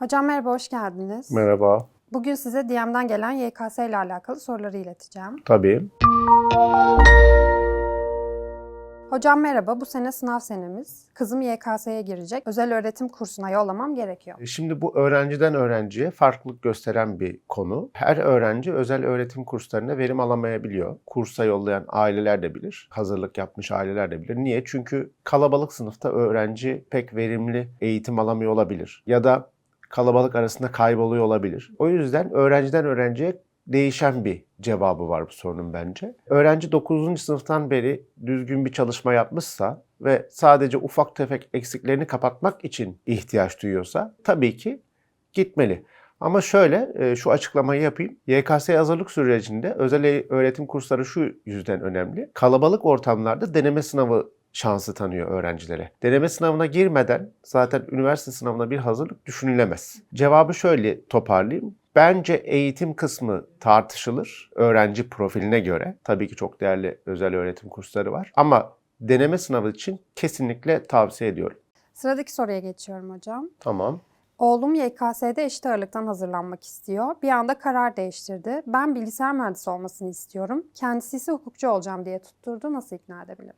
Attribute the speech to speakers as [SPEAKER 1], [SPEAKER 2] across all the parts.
[SPEAKER 1] Hocam merhaba, hoş geldiniz.
[SPEAKER 2] Merhaba.
[SPEAKER 1] Bugün size DM'den gelen YKS ile alakalı soruları ileteceğim.
[SPEAKER 2] Tabii.
[SPEAKER 1] Hocam merhaba, bu sene sınav senemiz. Kızım YKS'ye girecek. Özel öğretim kursuna yollamam gerekiyor.
[SPEAKER 2] E, Şimdi bu öğrenciden öğrenciye farklılık gösteren bir konu. Her öğrenci özel öğretim kurslarına verim alamayabiliyor. Kursa yollayan aileler de bilir. Hazırlık yapmış aileler de bilir. Niye? Çünkü kalabalık sınıfta öğrenci pek verimli eğitim alamıyor olabilir. Ya da kalabalık arasında kayboluyor olabilir. O yüzden öğrenciden öğrenciye değişen bir cevabı var bu sorunun bence. Öğrenci 9. sınıftan beri düzgün bir çalışma yapmışsa ve sadece ufak tefek eksiklerini kapatmak için ihtiyaç duyuyorsa tabii ki gitmeli. Ama şöyle e, şu açıklamayı yapayım. YKS hazırlık sürecinde özel öğretim kursları şu yüzden önemli. Kalabalık ortamlarda deneme sınavı şansı tanıyor öğrencilere. Deneme sınavına girmeden zaten üniversite sınavına bir hazırlık düşünülemez. Cevabı şöyle toparlayayım. Bence eğitim kısmı tartışılır öğrenci profiline göre. Tabii ki çok değerli özel öğretim kursları var. Ama deneme sınavı için kesinlikle tavsiye ediyorum.
[SPEAKER 1] Sıradaki soruya geçiyorum hocam.
[SPEAKER 2] Tamam.
[SPEAKER 1] Oğlum YKS'de eşit ağırlıktan hazırlanmak istiyor. Bir anda karar değiştirdi. Ben bilgisayar mühendisi olmasını istiyorum. Kendisi ise hukukçu olacağım diye tutturdu. Nasıl ikna edebilirim?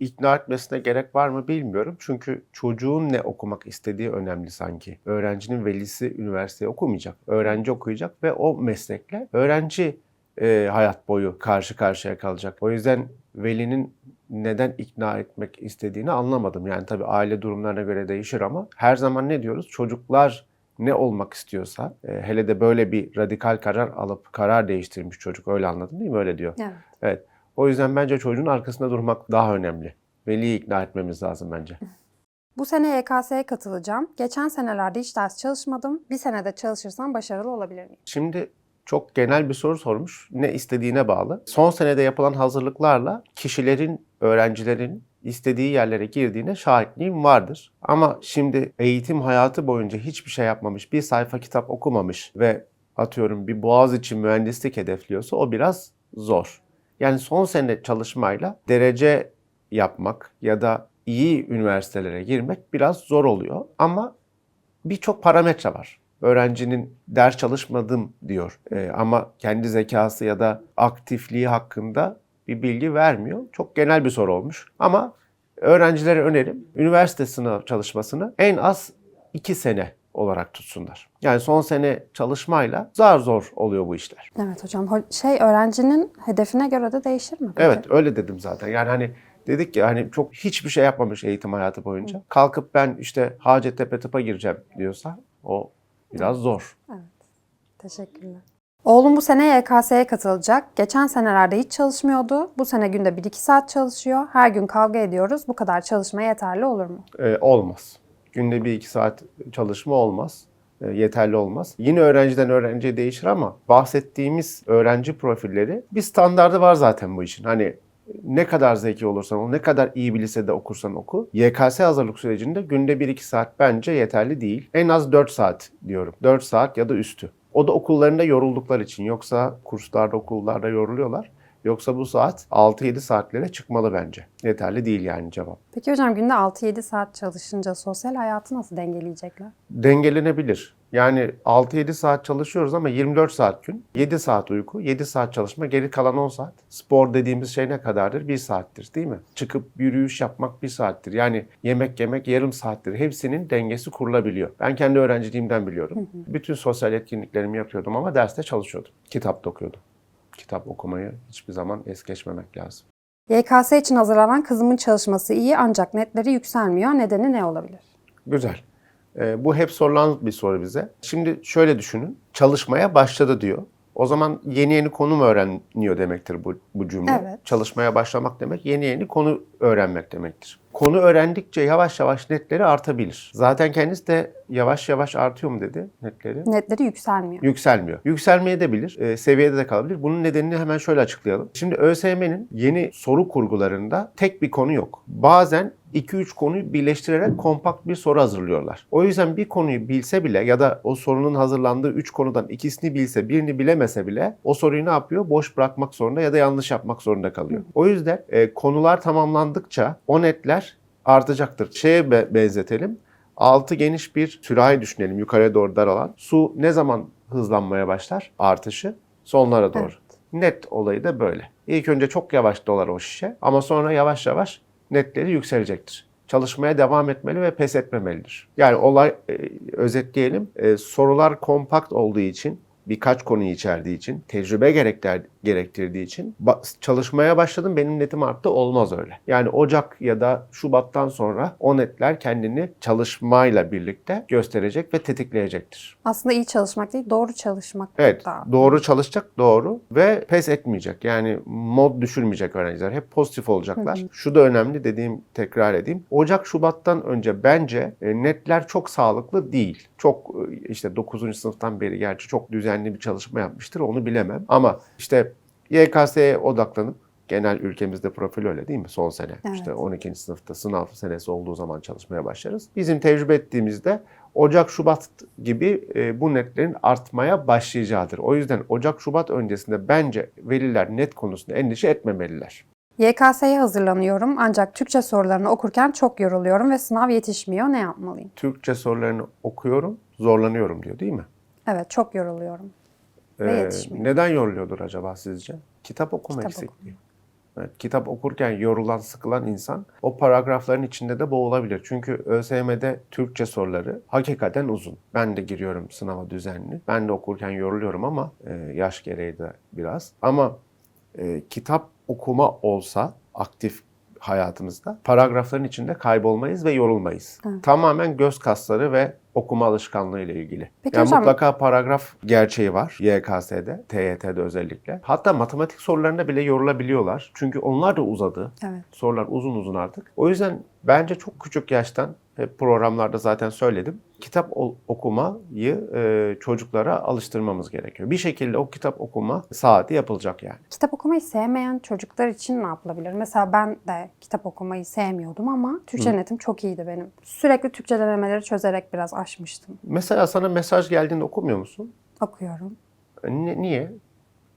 [SPEAKER 2] İkna etmesine gerek var mı bilmiyorum. Çünkü çocuğun ne okumak istediği önemli sanki. Öğrencinin velisi üniversiteye okumayacak. Öğrenci okuyacak ve o meslekle öğrenci e, hayat boyu karşı karşıya kalacak. O yüzden velinin neden ikna etmek istediğini anlamadım. Yani tabii aile durumlarına göre değişir ama her zaman ne diyoruz? Çocuklar ne olmak istiyorsa, e, hele de böyle bir radikal karar alıp karar değiştirmiş çocuk öyle anladın değil mi? Öyle diyor.
[SPEAKER 1] Evet.
[SPEAKER 2] Evet. O yüzden bence çocuğun arkasında durmak daha önemli. Veliyi ikna etmemiz lazım bence.
[SPEAKER 1] Bu sene YKS'ye katılacağım. Geçen senelerde hiç ders çalışmadım. Bir senede çalışırsam başarılı olabilir miyim?
[SPEAKER 2] Şimdi çok genel bir soru sormuş. Ne istediğine bağlı. Son senede yapılan hazırlıklarla kişilerin, öğrencilerin istediği yerlere girdiğine şahitliğim vardır. Ama şimdi eğitim hayatı boyunca hiçbir şey yapmamış, bir sayfa kitap okumamış ve atıyorum bir boğaz için mühendislik hedefliyorsa o biraz zor. Yani son sene çalışmayla derece yapmak ya da iyi üniversitelere girmek biraz zor oluyor. Ama birçok parametre var. Öğrencinin ders çalışmadım diyor Ee, ama kendi zekası ya da aktifliği hakkında bir bilgi vermiyor. Çok genel bir soru olmuş. Ama öğrencilere önerim üniversite sınav çalışmasını en az 2 sene olarak tutsunlar. Yani son sene çalışmayla zar zor oluyor bu işler.
[SPEAKER 1] Evet hocam. Ho- Şey öğrencinin hedefine göre de değişir mi?
[SPEAKER 2] Evet öyle dedim zaten. Yani hani dedik ki hani çok hiçbir şey yapmamış eğitim hayatı boyunca. Kalkıp ben işte Hacettepe tıpa gireceğim diyorsa o biraz zor.
[SPEAKER 1] Teşekkürler. Oğlum bu sene YKS'ye katılacak. Geçen senelerde hiç çalışmıyordu. Bu sene günde 1-2 saat çalışıyor. Her gün kavga ediyoruz. Bu kadar çalışma yeterli olur mu?
[SPEAKER 2] Ee, olmaz. Günde bir iki saat çalışma olmaz. Ee, yeterli olmaz. Yine öğrenciden öğrenciye değişir ama bahsettiğimiz öğrenci profilleri bir standardı var zaten bu işin. Hani ne kadar zeki olursan ol, ne kadar iyi bir lisede okursan oku. YKS hazırlık sürecinde günde 1-2 saat bence yeterli değil. En az 4 saat diyorum. 4 saat ya da üstü. O da okullarında yoruldukları için. Yoksa kurslarda, okullarda yoruluyorlar. Yoksa bu saat 6-7 saatlere çıkmalı bence. Yeterli değil yani cevap.
[SPEAKER 1] Peki hocam günde 6-7 saat çalışınca sosyal hayatı nasıl dengeleyecekler?
[SPEAKER 2] dengelenebilir. Yani 6-7 saat çalışıyoruz ama 24 saat gün. 7 saat uyku, 7 saat çalışma, geri kalan 10 saat. Spor dediğimiz şey ne kadardır? 1 saattir değil mi? Çıkıp yürüyüş yapmak 1 saattir. Yani yemek yemek yarım saattir. Hepsinin dengesi kurulabiliyor. Ben kendi öğrenciliğimden biliyorum. Bütün sosyal etkinliklerimi yapıyordum ama derste çalışıyordum. Kitap okuyordum. Kitap okumayı hiçbir zaman es geçmemek lazım.
[SPEAKER 1] YKS için hazırlanan kızımın çalışması iyi ancak netleri yükselmiyor. Nedeni ne olabilir?
[SPEAKER 2] Güzel. Ee, bu hep sorulan bir soru bize. Şimdi şöyle düşünün. Çalışmaya başladı diyor. O zaman yeni yeni konu mu öğreniyor demektir bu, bu cümle.
[SPEAKER 1] Evet.
[SPEAKER 2] Çalışmaya başlamak demek yeni yeni konu öğrenmek demektir. Konu öğrendikçe yavaş yavaş netleri artabilir. Zaten kendisi de yavaş yavaş artıyor mu dedi netleri.
[SPEAKER 1] Netleri yükselmiyor.
[SPEAKER 2] Yükselmiyor. Yükselmeye de bilir, e, seviyede de kalabilir. Bunun nedenini hemen şöyle açıklayalım. Şimdi ÖSYM'nin yeni soru kurgularında tek bir konu yok. Bazen 2-3 konuyu birleştirerek kompakt bir soru hazırlıyorlar. O yüzden bir konuyu bilse bile ya da o sorunun hazırlandığı 3 konudan ikisini bilse, birini bilemese bile o soruyu ne yapıyor? Boş bırakmak zorunda ya da yanlış yapmak zorunda kalıyor. O yüzden e, konular tamamlandıkça o netler artacaktır. Şeye be- benzetelim. Altı geniş bir sürahi düşünelim yukarıya doğru daralan. Su ne zaman hızlanmaya başlar? Artışı sonlara doğru.
[SPEAKER 1] Evet.
[SPEAKER 2] Net olayı da böyle. İlk önce çok yavaş dolar o şişe ama sonra yavaş yavaş netleri yükselecektir. Çalışmaya devam etmeli ve pes etmemelidir. Yani olay e, özetleyelim. E, sorular kompakt olduğu için birkaç konuyu içerdiği için, tecrübe gerektir, gerektirdiği için çalışmaya başladım benim netim arttı olmaz öyle. Yani Ocak ya da Şubat'tan sonra o netler kendini çalışmayla birlikte gösterecek ve tetikleyecektir.
[SPEAKER 1] Aslında iyi çalışmak değil, doğru çalışmak
[SPEAKER 2] Evet,
[SPEAKER 1] da.
[SPEAKER 2] doğru çalışacak, doğru ve pes etmeyecek. Yani mod düşürmeyecek öğrenciler. Hep pozitif olacaklar.
[SPEAKER 1] Hı hı.
[SPEAKER 2] Şu da önemli dediğim, tekrar edeyim. Ocak, Şubat'tan önce bence e, netler çok sağlıklı değil. Çok e, işte 9. sınıftan beri gerçi çok düzenli bir çalışma yapmıştır. Onu bilemem. Ama işte YKS'ye odaklanıp Genel ülkemizde profil öyle değil mi? Son sene.
[SPEAKER 1] Evet.
[SPEAKER 2] İşte 12. sınıfta sınav senesi olduğu zaman çalışmaya başlarız. Bizim tecrübe ettiğimizde Ocak, Şubat gibi e, bu netlerin artmaya başlayacaktır. O yüzden Ocak, Şubat öncesinde bence veliler net konusunda endişe etmemeliler.
[SPEAKER 1] YKS'ye hazırlanıyorum ancak Türkçe sorularını okurken çok yoruluyorum ve sınav yetişmiyor. Ne yapmalıyım?
[SPEAKER 2] Türkçe sorularını okuyorum, zorlanıyorum diyor değil mi?
[SPEAKER 1] Evet, çok yoruluyorum. Ve
[SPEAKER 2] Ee,
[SPEAKER 1] yetişmiyor.
[SPEAKER 2] neden yoruluyordur acaba sizce? Kitap okuma
[SPEAKER 1] Kitap
[SPEAKER 2] eksikliği. Evet, kitap okurken yorulan, sıkılan insan o paragrafların içinde de boğulabilir. Çünkü ÖSYM'de Türkçe soruları hakikaten uzun. Ben de giriyorum sınava düzenli. Ben de okurken yoruluyorum ama e, yaş gereği de biraz. Ama e, kitap okuma olsa aktif hayatımızda paragrafların içinde kaybolmayız ve yorulmayız.
[SPEAKER 1] Evet.
[SPEAKER 2] Tamamen göz kasları ve okuma alışkanlığı ile ilgili.
[SPEAKER 1] Peki
[SPEAKER 2] yani
[SPEAKER 1] hocam-
[SPEAKER 2] mutlaka paragraf gerçeği var YKS'de, TYT'de özellikle. Hatta matematik sorularında bile yorulabiliyorlar. Çünkü onlar da uzadı.
[SPEAKER 1] Evet.
[SPEAKER 2] Sorular uzun uzun artık. O yüzden bence çok küçük yaştan hep programlarda zaten söyledim. Kitap okumayı e, çocuklara alıştırmamız gerekiyor. Bir şekilde o kitap okuma saati yapılacak yani.
[SPEAKER 1] Kitap okumayı sevmeyen çocuklar için ne yapılabilir? Mesela ben de kitap okumayı sevmiyordum ama Türkçe netim çok iyiydi benim. Sürekli Türkçe denemeleri çözerek biraz aşmıştım.
[SPEAKER 2] Mesela sana mesaj geldiğinde okumuyor musun?
[SPEAKER 1] Okuyorum.
[SPEAKER 2] E, ni- niye?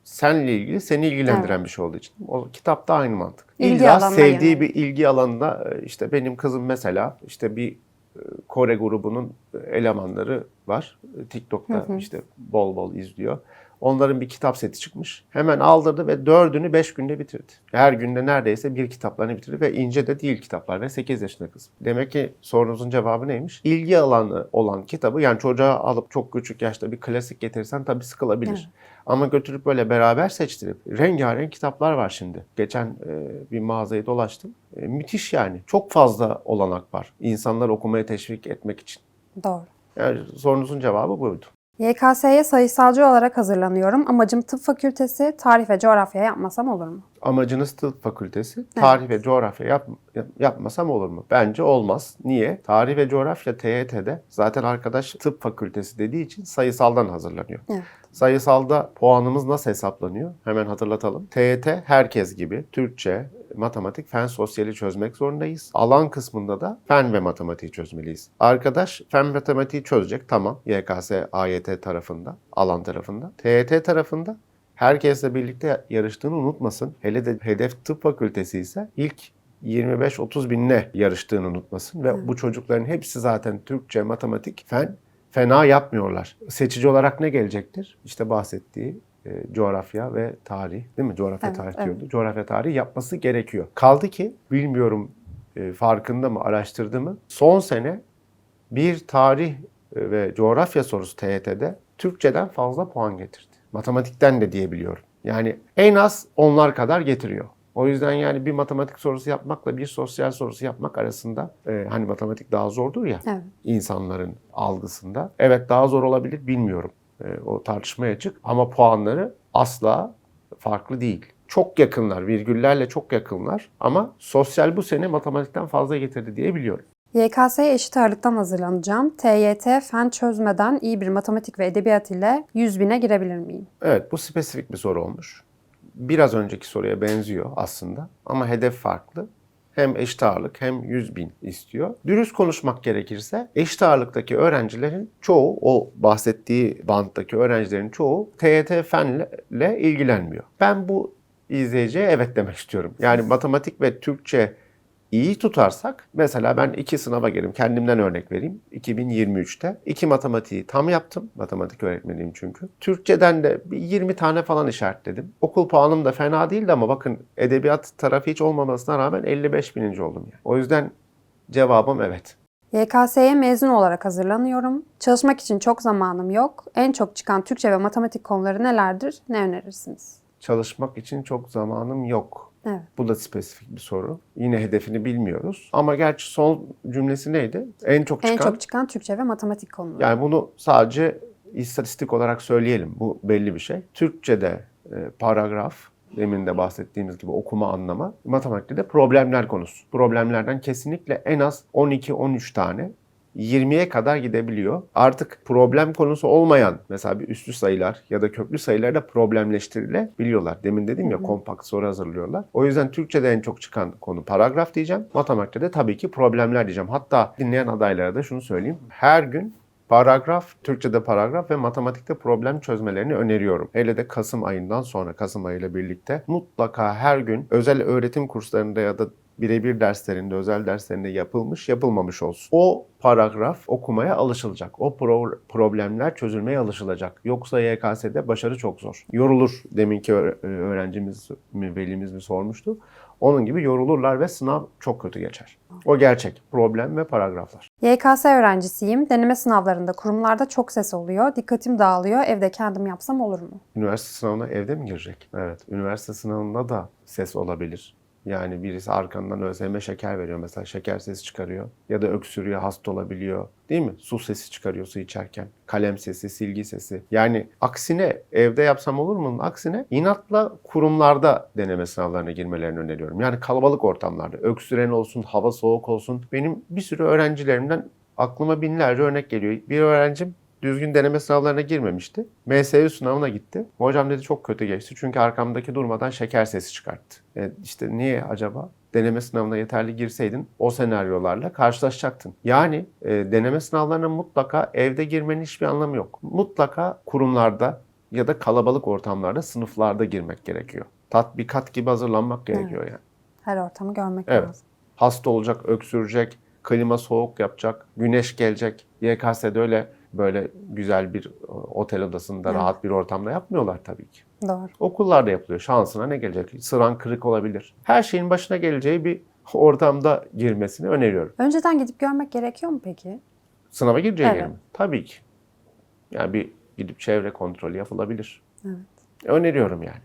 [SPEAKER 2] Seninle ilgili, seni ilgilendiren bir şey olduğu için. O kitapta aynı mantık.
[SPEAKER 1] İlgi
[SPEAKER 2] İlla sevdiği
[SPEAKER 1] yönelik.
[SPEAKER 2] bir ilgi alanında e, işte benim kızım mesela işte bir Kore grubunun elemanları var. TikTok'ta
[SPEAKER 1] Hı hı.
[SPEAKER 2] işte bol bol izliyor. Onların bir kitap seti çıkmış. Hemen aldırdı ve dördünü beş günde bitirdi. Her günde neredeyse bir kitaplarını bitirdi ve ince de değil kitaplar ve 8 yaşında kız. Demek ki sorunuzun cevabı neymiş? İlgi alanı olan kitabı yani çocuğa alıp çok küçük yaşta bir klasik getirirsen tabii sıkılabilir.
[SPEAKER 1] Evet.
[SPEAKER 2] Ama götürüp böyle beraber seçtirip rengarenk kitaplar var şimdi. Geçen e, bir mağazayı dolaştım. E, müthiş yani. Çok fazla olanak var. İnsanları okumaya teşvik etmek için.
[SPEAKER 1] Doğru.
[SPEAKER 2] Yani sorunuzun cevabı buydu.
[SPEAKER 1] YKS'ye sayısalcı olarak hazırlanıyorum. Amacım tıp fakültesi, tarih ve coğrafya yapmasam olur mu?
[SPEAKER 2] Amacınız tıp fakültesi. Tarih ve coğrafya yap, yap- yapmasam olur mu? Bence olmaz. Niye? Tarih ve coğrafya TYT'de zaten arkadaş tıp fakültesi dediği için sayısaldan hazırlanıyor.
[SPEAKER 1] Evet.
[SPEAKER 2] Sayısalda puanımız nasıl hesaplanıyor? Hemen hatırlatalım. TYT herkes gibi Türkçe, matematik, fen sosyali çözmek zorundayız. Alan kısmında da fen ve matematiği çözmeliyiz. Arkadaş fen matematiği çözecek tamam. YKS, AYT tarafında, alan tarafında. TYT tarafında herkesle birlikte yarıştığını unutmasın. Hele de hedef tıp fakültesi ise ilk 25-30 binle yarıştığını unutmasın. Ve bu çocukların hepsi zaten Türkçe, matematik, fen fena yapmıyorlar. Seçici olarak ne gelecektir? İşte bahsettiği e, coğrafya ve tarih değil mi? Coğrafya
[SPEAKER 1] Evet,
[SPEAKER 2] tarih
[SPEAKER 1] evet.
[SPEAKER 2] diyordu. Coğrafya tarih yapması gerekiyor. Kaldı ki bilmiyorum e, farkında mı araştırdı mı? Son sene bir tarih e, ve coğrafya sorusu TYT'de Türkçeden fazla puan getirdi. Matematikten de diyebiliyorum. Yani en az onlar kadar getiriyor. O yüzden yani bir matematik sorusu yapmakla bir sosyal sorusu yapmak arasında e, hani matematik daha zordur ya
[SPEAKER 1] Evet.
[SPEAKER 2] insanların algısında. Evet daha zor olabilir bilmiyorum. E, o tartışmaya açık ama puanları asla farklı değil. Çok yakınlar, virgüllerle çok yakınlar ama sosyal bu sene matematikten fazla getirdi diye biliyorum.
[SPEAKER 1] YKS'ye eşit ağırlıktan hazırlanacağım. TYT fen çözmeden iyi bir matematik ve edebiyat ile 100 bine girebilir miyim?
[SPEAKER 2] Evet bu spesifik bir soru olmuş. Biraz önceki soruya benziyor aslında ama hedef farklı. Hem eşit ağırlık hem 100 bin istiyor. Dürüst konuşmak gerekirse eşit ağırlıktaki öğrencilerin çoğu o bahsettiği banttaki öğrencilerin çoğu TYT fenle ilgilenmiyor. Ben bu izleyiciye evet demek istiyorum. Yani matematik ve Türkçe iyi tutarsak mesela ben iki sınava girdim. Kendimden örnek vereyim. 2023'te iki matematiği tam yaptım. Matematik öğretmeniyim çünkü. Türkçeden de bir 20 tane falan işaretledim. Okul puanım da fena değildi ama bakın edebiyat tarafı hiç olmamasına rağmen 55 bininci oldum yani. O yüzden cevabım evet.
[SPEAKER 1] YKS'ye mezun olarak hazırlanıyorum. Çalışmak için çok zamanım yok. En çok çıkan Türkçe ve matematik konuları nelerdir? Ne önerirsiniz?
[SPEAKER 2] Çalışmak için çok zamanım yok.
[SPEAKER 1] Evet.
[SPEAKER 2] Bu da spesifik bir soru. Yine hedefini bilmiyoruz. Ama gerçi son cümlesi neydi? En çok çıkan.
[SPEAKER 1] En çok çıkan Türkçe ve matematik konuları.
[SPEAKER 2] Yani bunu sadece istatistik olarak söyleyelim. Bu belli bir şey. Türkçe'de e, paragraf, demin de bahsettiğimiz gibi okuma anlama, matematikte de problemler konusu. Problemlerden kesinlikle en az 12-13 tane 20'ye kadar gidebiliyor. Artık problem konusu olmayan mesela bir üslü sayılar ya da köklü sayılar da problemleştirilebiliyorlar. Demin dedim ya kompakt soru hazırlıyorlar. O yüzden Türkçe'de en çok çıkan konu paragraf diyeceğim. Matematikte de tabii ki problemler diyeceğim. Hatta dinleyen adaylara da şunu söyleyeyim. Her gün paragraf, Türkçe'de paragraf ve matematikte problem çözmelerini öneriyorum. Hele de Kasım ayından sonra, Kasım ayıyla birlikte mutlaka her gün özel öğretim kurslarında ya da birebir derslerinde, özel derslerinde yapılmış, yapılmamış olsun. O paragraf okumaya alışılacak. O pro- problemler çözülmeye alışılacak. Yoksa YKS'de başarı çok zor. Yorulur deminki öğ- öğrencimiz mi, velimiz mi sormuştu. Onun gibi yorulurlar ve sınav çok kötü geçer. O gerçek. Problem ve paragraflar.
[SPEAKER 1] YKS öğrencisiyim. Deneme sınavlarında kurumlarda çok ses oluyor. Dikkatim dağılıyor. Evde kendim yapsam olur mu?
[SPEAKER 2] Üniversite sınavına evde mi girecek? Evet. Üniversite sınavında da ses olabilir. Yani birisi arkandan ÖSYM şeker veriyor mesela şeker sesi çıkarıyor ya da öksürüyor hasta olabiliyor değil mi? Su sesi çıkarıyor su içerken. Kalem sesi, silgi sesi. Yani aksine evde yapsam olur mu? Aksine inatla kurumlarda deneme sınavlarına girmelerini öneriyorum. Yani kalabalık ortamlarda öksüren olsun, hava soğuk olsun. Benim bir sürü öğrencilerimden aklıma binlerce örnek geliyor. Bir öğrencim düzgün deneme sınavlarına girmemişti. MSU sınavına gitti. Hocam dedi çok kötü geçti çünkü arkamdaki durmadan şeker sesi çıkarttı. E işte niye acaba? Deneme sınavına yeterli girseydin o senaryolarla karşılaşacaktın. Yani e, deneme sınavlarına mutlaka evde girmenin hiçbir anlamı yok. Mutlaka kurumlarda ya da kalabalık ortamlarda, sınıflarda girmek gerekiyor. Tatbikat gibi hazırlanmak gerekiyor yani.
[SPEAKER 1] Her ortamı görmek
[SPEAKER 2] Evet.
[SPEAKER 1] lazım.
[SPEAKER 2] Hasta olacak, öksürecek, klima soğuk yapacak, güneş gelecek. YKS'de öyle böyle güzel bir e, otel odasında
[SPEAKER 1] Evet.
[SPEAKER 2] rahat bir ortamda yapmıyorlar tabii ki.
[SPEAKER 1] Doğru.
[SPEAKER 2] Okullarda yapılıyor. Şansına ne gelecek? Sıran kırık olabilir. Her şeyin başına geleceği bir ortamda girmesini öneriyorum.
[SPEAKER 1] Önceden gidip görmek gerekiyor mu peki?
[SPEAKER 2] Sınava gireceği
[SPEAKER 1] Evet.
[SPEAKER 2] mi? Tabii ki. Yani bir gidip çevre kontrolü yapılabilir.
[SPEAKER 1] Evet.
[SPEAKER 2] Öneriyorum yani.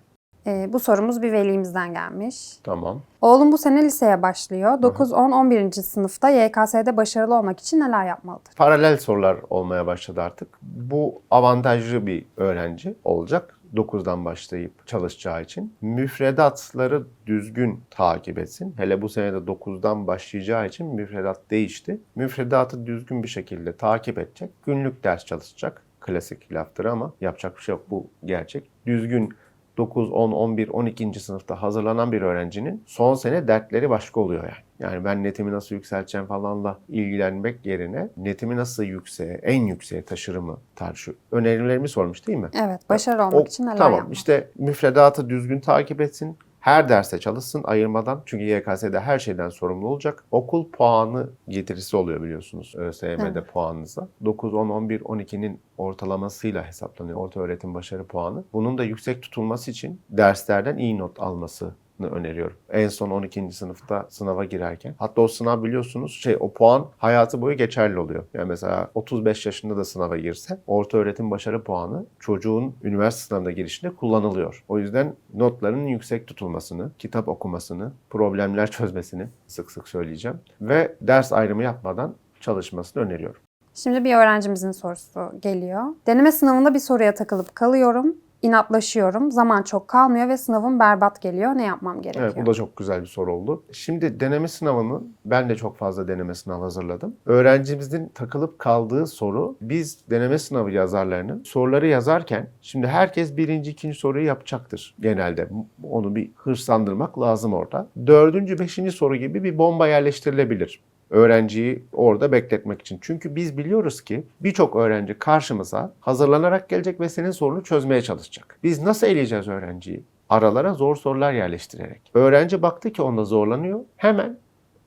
[SPEAKER 1] Ee, bu sorumuz bir velimizden gelmiş.
[SPEAKER 2] Tamam.
[SPEAKER 1] Oğlum bu sene liseye başlıyor. 9, 10, 11. sınıfta YKS'de başarılı olmak için neler yapmalıdır?
[SPEAKER 2] Paralel sorular olmaya başladı artık. Bu avantajlı bir öğrenci olacak. 9'dan başlayıp çalışacağı için. Müfredatları düzgün takip etsin. Hele bu sene de 9'dan başlayacağı için müfredat değişti. Müfredatı düzgün bir şekilde takip edecek. Günlük ders çalışacak. Klasik laftır ama yapacak bir şey yok. Bu gerçek. Düzgün 9, 10, 11, 12. sınıfta hazırlanan bir öğrencinin son sene dertleri başka oluyor yani. Yani ben netimi nasıl yükselteceğim falanla ilgilenmek yerine netimi nasıl yükseğe, en yükseğe taşırımı tartışıyor. Önerilerimi sormuş değil mi?
[SPEAKER 1] Evet, başarılı olmak
[SPEAKER 2] O-
[SPEAKER 1] için neler
[SPEAKER 2] tamam
[SPEAKER 1] yapmalı?
[SPEAKER 2] işte müfredatı düzgün takip etsin. Her derste çalışsın ayırmadan. Çünkü YKS'de her şeyden sorumlu olacak. Okul puanı getirisi oluyor biliyorsunuz ÖSYM'de
[SPEAKER 1] Evet.
[SPEAKER 2] puanınıza. 9, 10, 11, 12'nin ortalamasıyla hesaplanıyor orta öğretim başarı puanı. Bunun da yüksek tutulması için derslerden iyi not alması öneriyorum. En son 12. sınıfta sınava girerken. Hatta o sınav biliyorsunuz şey o puan hayatı boyu geçerli oluyor. Yani mesela 35 yaşında da sınava girse orta öğretim başarı puanı çocuğun üniversite sınavına girişinde kullanılıyor. O yüzden notların yüksek tutulmasını, kitap okumasını, problemler çözmesini sık sık söyleyeceğim ve ders ayrımı yapmadan çalışmasını öneriyorum.
[SPEAKER 1] Şimdi bir öğrencimizin sorusu geliyor. Deneme sınavında bir soruya takılıp kalıyorum. İnatlaşıyorum. Zaman çok kalmıyor ve sınavım berbat geliyor. Ne yapmam gerekiyor?
[SPEAKER 2] Evet bu da çok güzel bir soru oldu. Şimdi deneme sınavının ben de çok fazla deneme sınavı hazırladım. Öğrencimizin takılıp kaldığı soru biz deneme sınavı yazarlarının soruları yazarken şimdi herkes birinci ikinci soruyu yapacaktır genelde. Onu bir hırslandırmak lazım orada. Dördüncü beşinci soru gibi bir bomba yerleştirilebilir öğrenciyi orada bekletmek için. Çünkü biz biliyoruz ki birçok öğrenci karşımıza hazırlanarak gelecek ve senin sorunu çözmeye çalışacak. Biz nasıl eleyeceğiz öğrenciyi? Aralara zor sorular yerleştirerek. Öğrenci baktı ki onda zorlanıyor. Hemen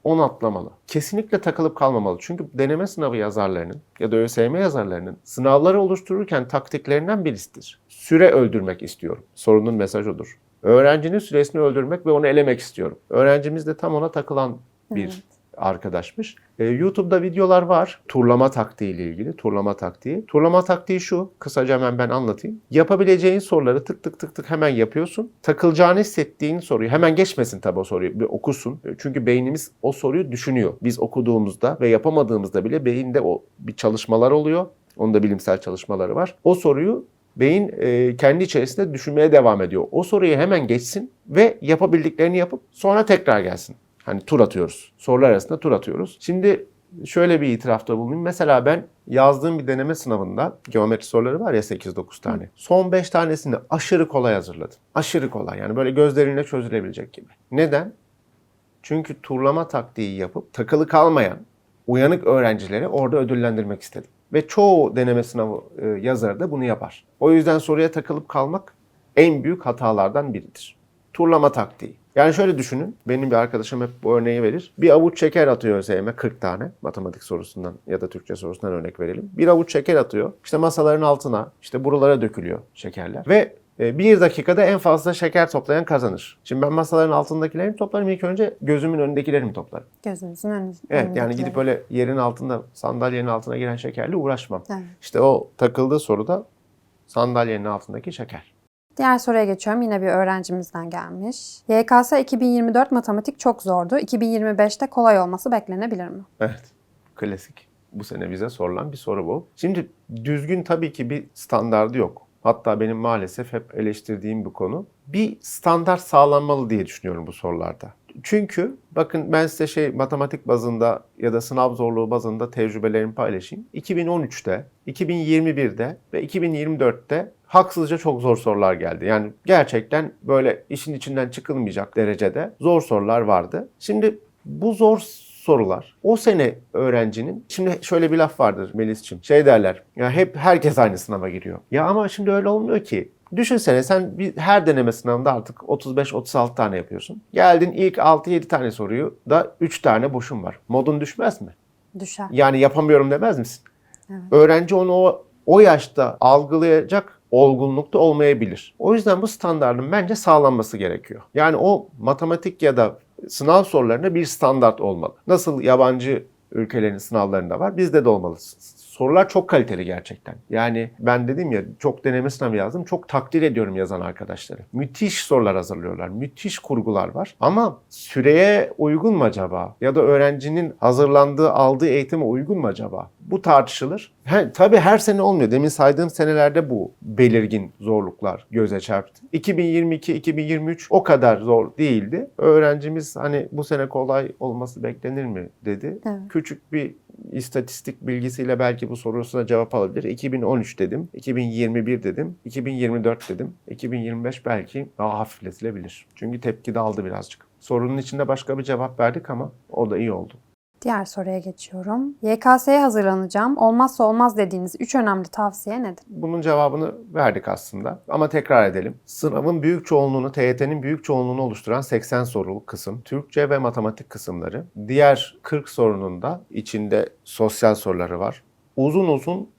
[SPEAKER 2] onu atlamalı. Kesinlikle takılıp kalmamalı. Çünkü deneme sınavı yazarlarının ya da ÖSYM yazarlarının sınavları oluştururken taktiklerinden birisidir. Süre öldürmek istiyorum. Sorunun mesajı odur. Öğrencinin süresini öldürmek ve onu elemek istiyorum. Öğrencimiz de tam ona takılan bir
[SPEAKER 1] Evet.
[SPEAKER 2] Arkadaşmış. Ee, YouTube'da videolar var. Turlama taktiği ile ilgili. Turlama taktiği. Turlama taktiği şu. Kısaca hemen ben anlatayım. Yapabileceğin soruları tık tık tık tık hemen yapıyorsun. Takılacağını hissettiğin soruyu hemen geçmesin tabii o soruyu. Bir okusun. Çünkü beynimiz o soruyu düşünüyor. Biz okuduğumuzda ve yapamadığımızda bile beyinde o bir çalışmalar oluyor. Onun da bilimsel çalışmaları var. O soruyu beyin e, kendi içerisinde düşünmeye devam ediyor. O soruyu hemen geçsin ve yapabildiklerini yapıp sonra tekrar gelsin. Hani tur atıyoruz. Sorular arasında tur atıyoruz. Şimdi şöyle bir itirafta bulunayım. Mesela ben yazdığım bir deneme sınavında geometri soruları var ya 8-9 tane. Son 5 tanesini aşırı kolay hazırladım. Aşırı kolay yani böyle gözlerinle çözülebilecek gibi. Neden? Çünkü turlama taktiği yapıp takılı kalmayan uyanık öğrencileri orada ödüllendirmek istedim. Ve çoğu deneme sınavı e, yazarı da bunu yapar. O yüzden soruya takılıp kalmak en büyük hatalardan biridir. Turlama taktiği. Yani şöyle düşünün. Benim bir arkadaşım hep bu örneği verir. Bir avuç şeker atıyor ÖSYM'e 40 tane. Matematik sorusundan ya da Türkçe sorusundan örnek verelim. Bir avuç şeker atıyor. İşte masaların altına, işte buralara dökülüyor şekerler. Ve e, bir dakikada en fazla şeker toplayan kazanır. Şimdi ben masaların altındakilerini toplarım. İlk önce gözümün önündekileri mi toplarım?
[SPEAKER 1] Gözümüzün önünde.
[SPEAKER 2] Evet yani gidip öyle yerin altında, sandalyenin altına giren şekerle uğraşmam.
[SPEAKER 1] Evet.
[SPEAKER 2] İşte o takıldığı soruda sandalyenin altındaki şeker.
[SPEAKER 1] Diğer soruya geçiyorum. Yine bir öğrencimizden gelmiş. YKS 2024 matematik çok zordu. 2025'te kolay olması beklenebilir mi?
[SPEAKER 2] Evet. Klasik. Bu sene bize sorulan bir soru bu. Şimdi düzgün tabii ki bir standardı yok. Hatta benim maalesef hep eleştirdiğim bir konu. Bir standart sağlanmalı diye düşünüyorum bu sorularda. Çünkü bakın ben size şey matematik bazında ya da sınav zorluğu bazında tecrübelerimi paylaşayım. 2013'te, 2021'de ve 2024'te haksızca çok zor sorular geldi. Yani gerçekten böyle işin içinden çıkılmayacak derecede zor sorular vardı. Şimdi bu zor sorular o sene öğrencinin şimdi şöyle bir laf vardır Melis'ciğim şey derler ya hep herkes aynı sınava giriyor. Ya ama şimdi öyle olmuyor ki. Düşünsene sen bir, her deneme sınavında artık 35-36 tane yapıyorsun. Geldin ilk 6-7 tane soruyu da 3 tane boşun var. Modun düşmez mi?
[SPEAKER 1] Düşer.
[SPEAKER 2] Yani yapamıyorum demez misin?
[SPEAKER 1] Evet.
[SPEAKER 2] Öğrenci onu o, o yaşta algılayacak olgunlukta olmayabilir. O yüzden bu standartın bence sağlanması gerekiyor. Yani o matematik ya da sınav sorularında bir standart olmalı. Nasıl yabancı ülkelerin sınavlarında var bizde de olmalı. Sorular çok kaliteli gerçekten. Yani ben dedim ya çok deneme sınavı yazdım. Çok takdir ediyorum yazan arkadaşları. Müthiş sorular hazırlıyorlar. Müthiş kurgular var. Ama süreye uygun mu acaba? Ya da öğrencinin hazırlandığı, aldığı eğitime uygun mu acaba? Bu tartışılır. He, tabii her sene olmuyor. Demin saydığım senelerde bu belirgin zorluklar göze çarptı. 2022-2023 o kadar zor değildi. Öğrencimiz hani bu sene kolay olması beklenir mi dedi.
[SPEAKER 1] Evet.
[SPEAKER 2] Küçük bir istatistik bilgisiyle belki bu sorusuna cevap alabilir. 2013 dedim, 2021 dedim, 2024 dedim. 2025 belki daha hafifletilebilir. Çünkü tepki de aldı birazcık. Sorunun içinde başka bir cevap verdik ama o da iyi oldu.
[SPEAKER 1] Diğer soruya geçiyorum. YKS'ye hazırlanacağım. Olmazsa olmaz dediğiniz 3 önemli tavsiye nedir?
[SPEAKER 2] Bunun cevabını verdik aslında. Ama tekrar edelim. Sınavın büyük çoğunluğunu, TYT'nin büyük çoğunluğunu oluşturan 80 soruluk kısım, Türkçe ve matematik kısımları. Diğer 40 sorunun da içinde sosyal soruları var. Uzun uzun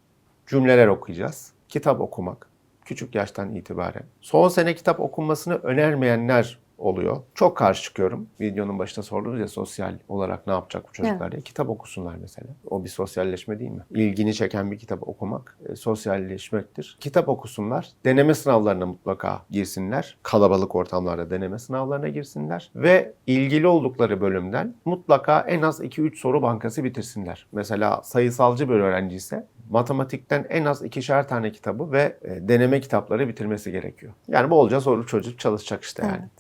[SPEAKER 2] cümleler okuyacağız. Kitap okumak, küçük yaştan itibaren. Son sene kitap okunmasını önermeyenler oluyor. Çok karşı çıkıyorum. Videonun başında sordunuz ya sosyal olarak ne yapacak bu çocuklar diye. Kitap okusunlar mesela. O bir sosyalleşme değil mi? İlgini çeken bir kitap okumak e, sosyalleşmektir. Kitap okusunlar. Deneme sınavlarına mutlaka girsinler. Kalabalık ortamlarda deneme sınavlarına girsinler. Ve ilgili oldukları bölümden mutlaka en az 2-3 soru bankası bitirsinler. Mesela sayısalcı bir öğrenci ise matematikten en az ikişer tane kitabı ve e, deneme kitapları bitirmesi gerekiyor. Yani bolca soru çocuk çalışacak işte yani.
[SPEAKER 1] Evet.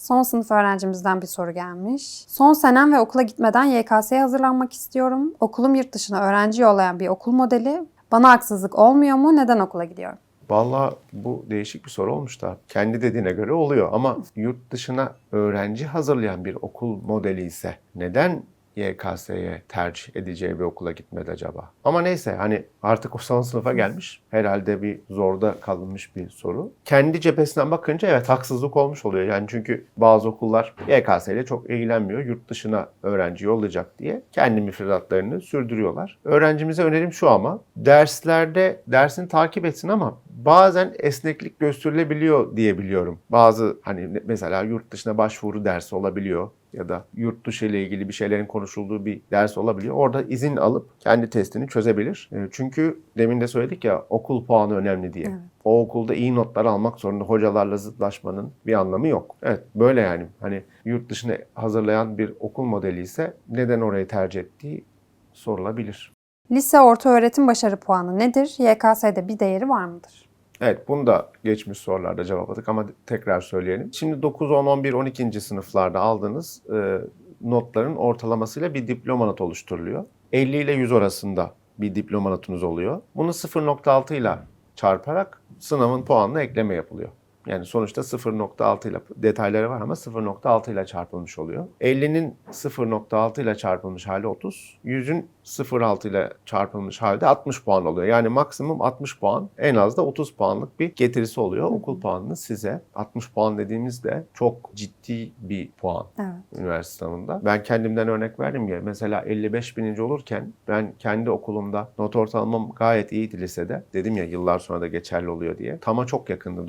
[SPEAKER 1] Son sınıf öğrencimizden bir soru gelmiş. Son senem ve okula gitmeden YKS'ye hazırlanmak istiyorum. Okulum yurt dışına öğrenci yollayan bir okul modeli. Bana haksızlık olmuyor mu? Neden okula gidiyorum?
[SPEAKER 2] Vallahi bu değişik bir soru olmuş da kendi dediğine göre oluyor ama yurt dışına öğrenci hazırlayan bir okul modeli ise neden YKS'ye tercih edeceği bir okula gitmedi acaba? Ama neyse hani artık o son sınıfa gelmiş. Herhalde bir zorda kalınmış bir soru. Kendi cephesinden bakınca evet haksızlık olmuş oluyor. Yani çünkü bazı okullar YKS ile çok ilgilenmiyor. Yurt dışına öğrenci yollayacak diye kendi müfredatlarını sürdürüyorlar. Öğrencimize önerim şu ama derslerde dersini takip etsin ama bazen esneklik gösterilebiliyor diye biliyorum. Bazı hani mesela yurt dışına başvuru dersi olabiliyor ya da yurt dışı ile ilgili bir şeylerin konuşulduğu bir ders olabiliyor. Orada izin alıp kendi testini çözebilir. E, Çünkü demin de söyledik ya okul puanı önemli diye.
[SPEAKER 1] Evet.
[SPEAKER 2] O okulda iyi notlar almak zorunda hocalarla zıtlaşmanın bir anlamı yok. Evet böyle yani. Hani yurt dışına hazırlayan bir okul modeli ise neden orayı tercih ettiği sorulabilir.
[SPEAKER 1] Lise orta öğretim başarı puanı nedir? YKS'de bir değeri var mıdır?
[SPEAKER 2] Evet bunu da geçmiş sorularda cevapladık ama tekrar söyleyelim. Şimdi 9, 10, 11, 12. sınıflarda aldığınız e, notların ortalamasıyla bir diploma not oluşturuluyor. 50 ile 100 arasında bir diploma notunuz oluyor. Bunu 0.6 ile çarparak sınavın puanına ekleme yapılıyor. Yani sonuçta 0.6 ile detayları var ama 0.6 ile çarpılmış oluyor. 50'nin 0.6 ile çarpılmış hali 30. 100'ün 0.6 ile çarpılmış halde 60 puan oluyor. Yani maksimum 60 puan en az da 30 puanlık bir getirisi oluyor. Okul puanını size 60 puan dediğimizde çok ciddi bir puan
[SPEAKER 1] Evet.
[SPEAKER 2] üniversite sınavında. Ben kendimden örnek verdim ya. Mesela 55 bininci olurken ben kendi okulumda not ortalamam gayet iyiydi lisede. Dedim ya yıllar sonra da geçerli oluyor diye. Tama çok yakındı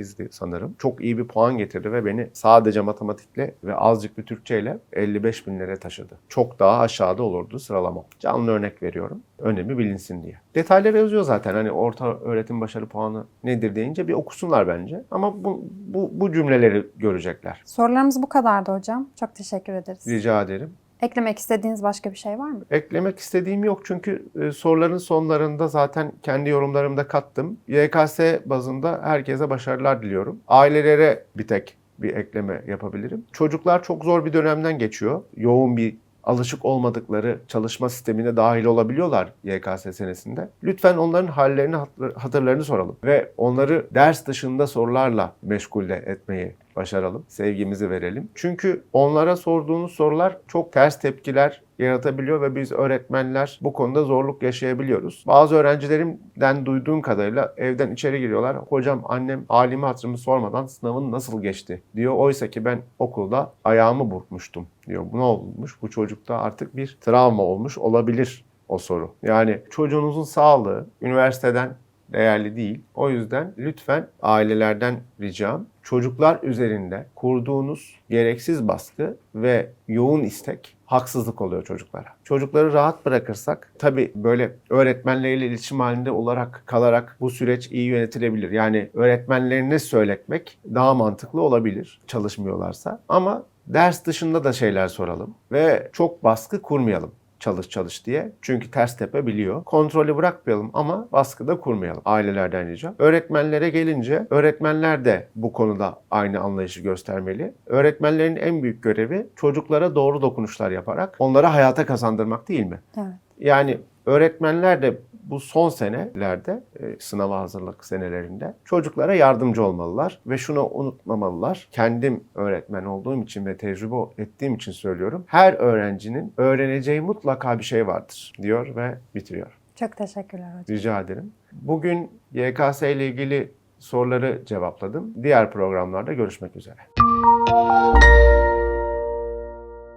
[SPEAKER 2] 98'di sanırım. Çok iyi bir puan getirdi ve beni sadece matematikle ve azıcık bir Türkçeyle 55 binlere taşıdı. Çok daha aşağıda olurdu sıralama. Canlı örnek veriyorum. Önemi bilinsin diye. Detayları yazıyor zaten. Hani orta öğretim başarı puanı nedir deyince bir okusunlar bence. Ama bu, bu, bu cümleleri görecekler.
[SPEAKER 1] Sorularımız bu kadardı hocam. Çok teşekkür ederiz.
[SPEAKER 2] Rica ederim.
[SPEAKER 1] Eklemek istediğiniz başka bir şey var mı?
[SPEAKER 2] Eklemek istediğim yok çünkü e, soruların sonlarında zaten kendi yorumlarımı da kattım. YKS bazında herkese başarılar diliyorum. Ailelere bir tek bir ekleme yapabilirim. Çocuklar çok zor bir dönemden geçiyor. Yoğun bir alışık olmadıkları çalışma sistemine dahil olabiliyorlar YKS senesinde. Lütfen onların hallerini, hatır- hatırlarını soralım ve onları ders dışında sorularla meşgul etmeyi başaralım, sevgimizi verelim. Çünkü onlara sorduğunuz sorular çok ters tepkiler yaratabiliyor ve biz öğretmenler bu konuda zorluk yaşayabiliyoruz. Bazı öğrencilerimden duyduğum kadarıyla evden içeri giriyorlar. Hocam annem halimi hatırımı sormadan sınavın nasıl geçti diyor. Oysa ki ben okulda ayağımı burkmuştum diyor. Bu ne olmuş? Bu çocukta artık bir travma olmuş olabilir o soru. Yani çocuğunuzun sağlığı üniversiteden değerli değil. O yüzden lütfen ailelerden ricam çocuklar üzerinde kurduğunuz gereksiz baskı ve yoğun istek haksızlık oluyor çocuklara. Çocukları rahat bırakırsak tabii böyle öğretmenleriyle iletişim halinde olarak kalarak bu süreç iyi yönetilebilir. Yani öğretmenlerine söyletmek daha mantıklı olabilir çalışmıyorlarsa. Ama ders dışında da şeyler soralım ve çok baskı kurmayalım çalış çalış diye. Çünkü ters tepe biliyor. Kontrolü bırakmayalım ama baskı da kurmayalım. Ailelerden ricam. Öğretmenlere gelince öğretmenler de bu konuda aynı anlayışı göstermeli. Öğretmenlerin en büyük görevi çocuklara doğru dokunuşlar yaparak onlara hayata kazandırmak değil mi?
[SPEAKER 1] Evet.
[SPEAKER 2] Yani öğretmenler de bu son senelerde, e, sınava hazırlık senelerinde çocuklara yardımcı olmalılar ve şunu unutmamalılar. Kendim öğretmen olduğum için ve tecrübe ettiğim için söylüyorum. Her öğrencinin öğreneceği mutlaka bir şey vardır diyor ve bitiriyor.
[SPEAKER 1] Çok teşekkürler hocam.
[SPEAKER 2] Rica ederim. Bugün YKS ile ilgili soruları cevapladım. Diğer programlarda görüşmek üzere.